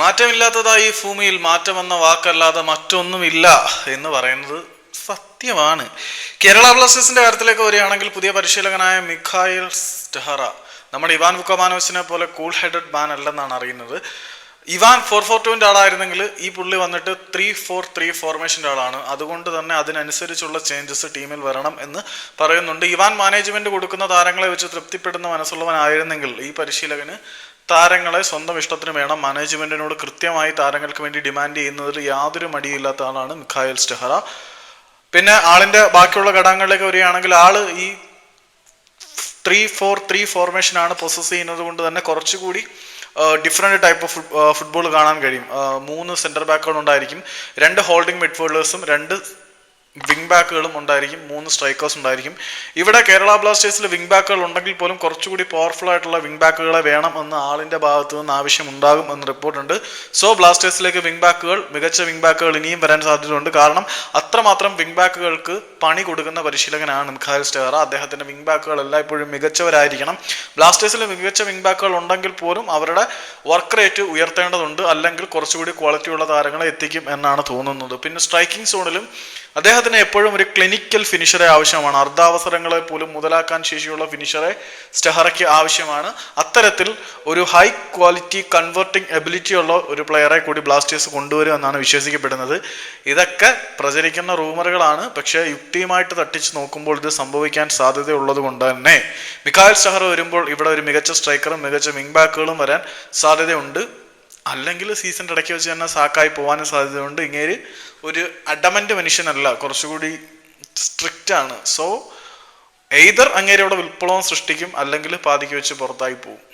മാറ്റമില്ലാത്തതായി ഭൂമിയിൽ മാറ്റം മാറ്റമെന്ന വാക്കല്ലാതെ മറ്റൊന്നുമില്ല എന്ന് പറയുന്നത് സത്യമാണ്. കേരള ബ്ലാസ്റ്റേഴ്സിന്റെ കാര്യത്തിലേക്ക് വരികയാണെങ്കിൽ പുതിയ പരിശീലകനായ മിഖായിൽ സ്റ്റെഹറ നമ്മുടെ ഇവാൻ വുക്കമാനോസിനെ പോലെ കൂൾ ഹെഡഡ് മാൻ അല്ലെന്നാണ് അറിയുന്നത്. ഇവാൻ ഫോർ ഫോർ ടുവിന്റെ ആളായിരുന്നെങ്കിൽ ഈ പുള്ളി വന്നിട്ട് ത്രീ ഫോർ ത്രീ ഫോർമേഷന്റെ ആളാണ്. അതുകൊണ്ട് തന്നെ അതിനനുസരിച്ചുള്ള ചേഞ്ചസ് ടീമിൽ വരണം എന്ന് പറയുന്നുണ്ട്. ഇവാൻ മാനേജ്മെന്റ് കൊടുക്കുന്ന താരങ്ങളെ വെച്ച് തൃപ്തിപ്പെടുന്ന മനസ്സുള്ളവനായിരുന്നെങ്കിൽ ഈ പരിശീലകന് താരങ്ങളെ സ്വന്തം ഇഷ്ടത്തിന് വേണം. മാനേജ്മെന്റിനോട് കൃത്യമായി താരങ്ങൾക്ക് വേണ്ടി ഡിമാൻഡ് ചെയ്യുന്നതിൽ യാതൊരു മടിയില്ലാത്ത ആളാണ് മിഖായൽ സ്റ്റെഹറ. പിന്നെ ആളിന്റെ ബാക്കിയുള്ള ഘടകങ്ങളിലേക്ക് വരികയാണെങ്കിൽ ആൾ ഈ ത്രീ ഫോർ ത്രീ ഫോർമേഷൻ ആണ് പൊസസ് ചെയ്യുന്നത് കൊണ്ട് തന്നെ കുറച്ചുകൂടി ഡിഫറെന്റ് ടൈപ്പ് ഓഫ് ഫുട്ബോൾ കാണാൻ കഴിയും. മൂന്ന് സെന്റർ ബാക്കുകൾ ഉണ്ടായിരിക്കും രണ്ട് ഹോൾഡിംഗ് മിഡ്ഫീൽഡേഴ്സും രണ്ട് വിങ് ബാക്കുകളും ഉണ്ടായിരിക്കും മൂന്ന് സ്ട്രൈക്കേഴ്സ് ഉണ്ടായിരിക്കും. ഇവിടെ കേരള ബ്ലാസ്റ്റേഴ്സിൽ വിങ് ബാക്കുകൾ ഉണ്ടെങ്കിൽ പോലും കുറച്ചുകൂടി പവർഫുൾ ആയിട്ടുള്ള വിങ് ബാക്കുകളെ വേണം എന്ന് ആളിന്റെ ഭാഗത്തു നിന്ന് ആവശ്യമുണ്ടാകും എന്ന് റിപ്പോർട്ടുണ്ട് സോ ബ്ലാസ്റ്റേഴ്സിലേക്ക് വിങ് ബാക്കുകൾ മികച്ച വിങ് ബാക്കുകൾ ഇനിയും വരാൻ സാധ്യതയുണ്ട്. കാരണം അത്രമാത്രം വിങ് ബാക്കുകൾക്ക് പണി കൊടുക്കുന്ന പരിശീലകനാണ് മിഖാരി സ്റ്റേറ അദ്ദേഹത്തിന്റെ വിങ് ബാക്കുകൾ എല്ലായ്പ്പോഴും മികച്ചവരായിരിക്കണം. ബ്ലാസ്റ്റേഴ്സിൽ മികച്ച വിങ് ബാക്കുകൾ ഉണ്ടെങ്കിൽ പോലും അവരുടെ വർക്ക് റേറ്റ് ഉയർത്തേണ്ടതുണ്ട്. അല്ലെങ്കിൽ കുറച്ചുകൂടി ക്വാളിറ്റിയുള്ള താരങ്ങളെ എത്തിക്കും എന്നാണ് തോന്നുന്നത്. പിന്നെ സ്ട്രൈക്കിംഗ് സോണിലും അദ്ദേഹത്തിന് എപ്പോഴും ഒരു ക്ലിനിക്കൽ ഫിനിഷറെ ആവശ്യമാണ്. അർദ്ധാവസരങ്ങളെ പോലും മുതലാക്കാൻ ശേഷിയുള്ള ഫിനിഷറെ സ്റ്റെഹറയ്ക്ക് ആവശ്യമാണ്. അത്തരത്തിൽ ഒരു ഹൈ ക്വാളിറ്റി കൺവേർട്ടിംഗ് എബിലിറ്റി ഉള്ള ഒരു പ്ലെയറെ കൂടി ബ്ലാസ്റ്റേഴ്സ് കൊണ്ടുവരും എന്നാണ് വിശ്വസിക്കപ്പെടുന്നത്. ഇതൊക്കെ പ്രചരിക്കുന്ന റൂമറുകളാണ് പക്ഷേ യുക്തിയുമായിട്ട് തട്ടിച്ച് നോക്കുമ്പോൾ ഇത് സംഭവിക്കാൻ സാധ്യതയുള്ളത് കൊണ്ട് തന്നെ. മിക്കായൽ സ്റ്റെഹർ വരുമ്പോൾ ഇവിടെ ഒരു മികച്ച സ്ട്രൈക്കറും മികച്ച വിങ് ബാക്കുകളും വരാൻ സാധ്യതയുണ്ട്. അല്ലെങ്കിൽ സീസണിന്റെ ഇടയ്ക്ക് വെച്ച് തന്നെ സാക്കായി പോകാനും സാധ്യതയുണ്ട്. ഇങ്ങേര് ഒരു അഡമന്റ് മനുഷ്യനല്ല കുറച്ചുകൂടി സ്ട്രിക്റ്റ് ആണ്. സോ എയ്തർ അങ്ങേരവിടെ വിപ്ലവം സൃഷ്ടിക്കും അല്ലെങ്കിൽ പാതിക്ക് വെച്ച് പുറത്തായി പോകും